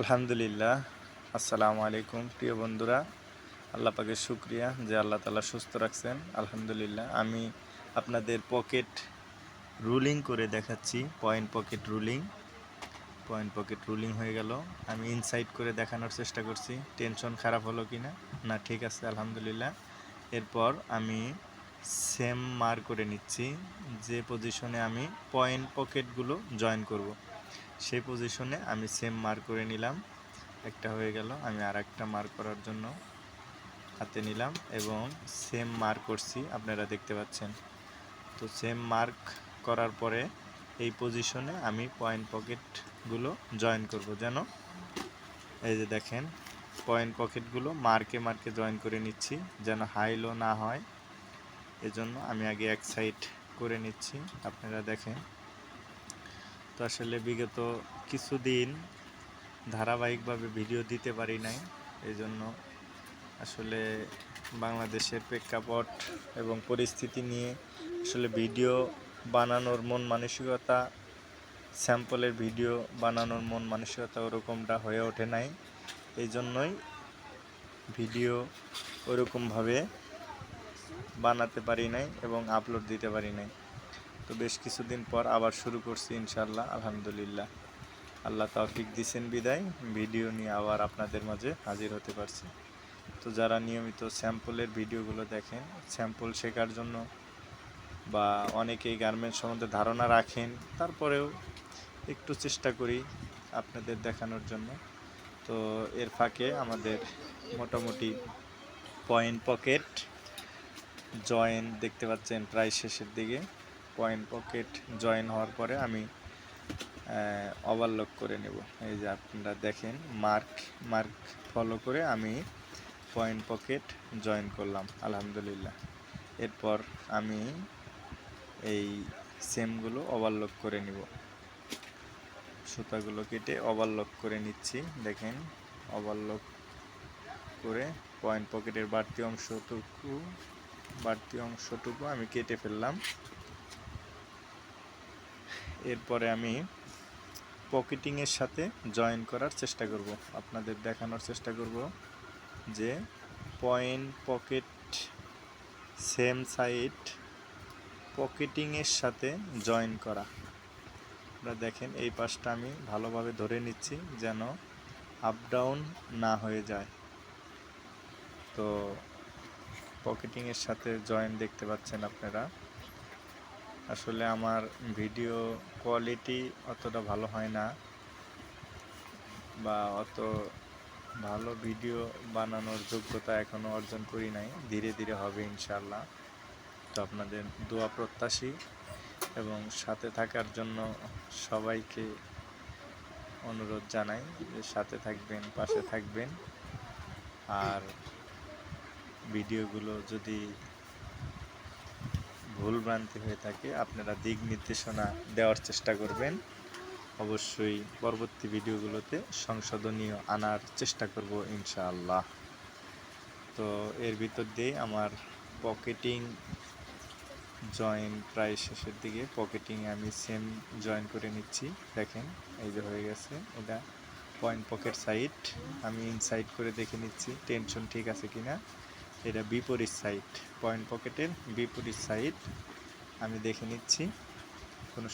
আলহামদুলিল্লাহ। আসসালামু আলাইকুম, প্রিয় বন্ধুরা। আল্লাহ পাকে শুক্রিয়া যে আল্লাহ তালা সুস্থ রাখছেন। আলহামদুলিল্লাহ, আমি আপনাদের পকেট রুলিং করে দেখাচ্ছি। Point pocket ruling. Point pocket ruling হয়ে গেল। আমি ইনসাইড করে দেখানোর চেষ্টা করছি। টেনশন খারাপ হলো কি না? না, ঠিক আছে, আলহামদুলিল্লাহ। এরপর আমি সেম মার করে নিচ্ছি। যে পজিশনে আমি পয়েন্ট পকেটগুলো জয়েন করব। সেই পজিশনে আমি সেম মার করে নিলাম। একটা হয়ে গেল, আমি আর একটা মার করার জন্য হাতে নিলাম এবং সেম মার্ক করছি, আপনারা দেখতে পাচ্ছেন। তো সেম মার্ক করার পরে এই পজিশনে আমি পয়েন্ট পকেটগুলো জয়েন করব, যেন এই যে দেখেন পয়েন্ট পকেটগুলো মার্কে মার্কে জয়েন করে নিচ্ছি, যেন হাই লো না হয়। এজন্য আমি আগে এক সাইড করে নিচ্ছি, আপনারা দেখেন। তো আসলে বিগত কিছুদিন ধারাবাহিকভাবে ভিডিও দিতে পারি নাই। এই জন্য আসলে বাংলাদেশের প্রেক্ষাপট এবং পরিস্থিতি নিয়ে আসলে ভিডিও বানানোর মন মানসিকতা, স্যাম্পলের ভিডিও বানানোর মন মানসিকতা ওরকমটা হয়ে ওঠে নাই। এই জন্যই ভিডিও ওরকমভাবে বানাতে পারি নাই এবং আপলোড দিতে পারি নাই। তো বেশ কিছুদিন পর আবার শুরু করছি ইনশাল্লাহ আলহামদুলিল্লাহ। আল্লাহ তৌফিক দিছেন বিদায়। ভিডিও নিয়ে আবার আপনাদের মাঝে হাজির হতে পারছি। তো যারা নিয়মিত স্যাম্পলের ভিডিওগুলো দেখেন, স্যাম্পল শেখার জন্য বা অনেকেই গার্মেন্টস সম্বন্ধে ধারণা রাখেন, তারপরেও একটু চেষ্টা করি আপনাদের দেখানোর জন্য। তো এর ফাঁকে আমাদের মোটামুটি পয়েন্ট পকেট জয়েন্ট দেখতে পাচ্ছেন প্রায় শেষের দিকে। পয়েন্ট পকেট জয়েন হওয়ার পরে আমি ওভারলক করে নেব। এই যে আপনারা দেখেন মার্ক মার্ক ফলো করে আমি পয়েন্ট পকেট জয়েন করলাম, আলহামদুলিল্লাহ। এরপর আমি এই সেমগুলো ওভারলক করে নিব। সুতাগুলো কেটে ওভারলক করে নিচ্ছি, দেখেন ওভারলক করে পয়েন্ট পকেটের বাড়তি অংশটুকু বাড়তি অংশটুকু আমি কেটে ফেললাম। এরপরে আমি পকেটিংয়ের সাথে জয়েন করার চেষ্টা করব। আপনাদের দেখানোর চেষ্টা করব যে পয়েন্ট পকেট সেম সাইড পকেটিংয়ের সাথে জয়েন করা। আপনারা দেখেন, এই পাশটা আমি ভালোভাবে ধরে নিচ্ছি যেন আপ ডাউন না হয়ে যায়। তো পকেটিংয়ের সাথে জয়েন দেখতে পাচ্ছেন আপনারা। আসলে আমার ভিডিও কোয়ালিটি অতটা ভালো হয় না বা অত ভালো ভিডিও বানানোর যোগ্যতা এখনও অর্জন করি নাই। ধীরে ধীরে হবে ইনশাল্লাহ তো আপনাদের দোয়া প্রত্যাশী এবং সাথে থাকার জন্য সবাইকে অনুরোধ জানাই যে সাথে থাকবেন, পাশে থাকবেন। আর ভিডিওগুলো যদি ভুলভ্রান্তি হয়ে থাকে, আপনারা দিক নির্দেশনা দেওয়ার চেষ্টা করবেন। অবশ্যই পরবর্তী ভিডিওগুলোতে সংশোধনীয় আনার চেষ্টা করব ইনশাআল্লাহ। তো এর ভিতর দিয়ে আমার পকেটিং জয়েন প্রায় শেষের দিকে। পকেটিং আমি সেম জয়েন করে নিচ্ছি। দেখেন, এই যে হয়ে গেছে। এটা পয়েন্ট পকেট সাইড আমি ইনসাইড করে দেখে নিচ্ছি টেনশন ঠিক আছে কিনা। এটা বিপরীত সাইড পয়েন্ট পকেটের বিপরীত সাইড আমি দেখে নিচ্ছি। কোনো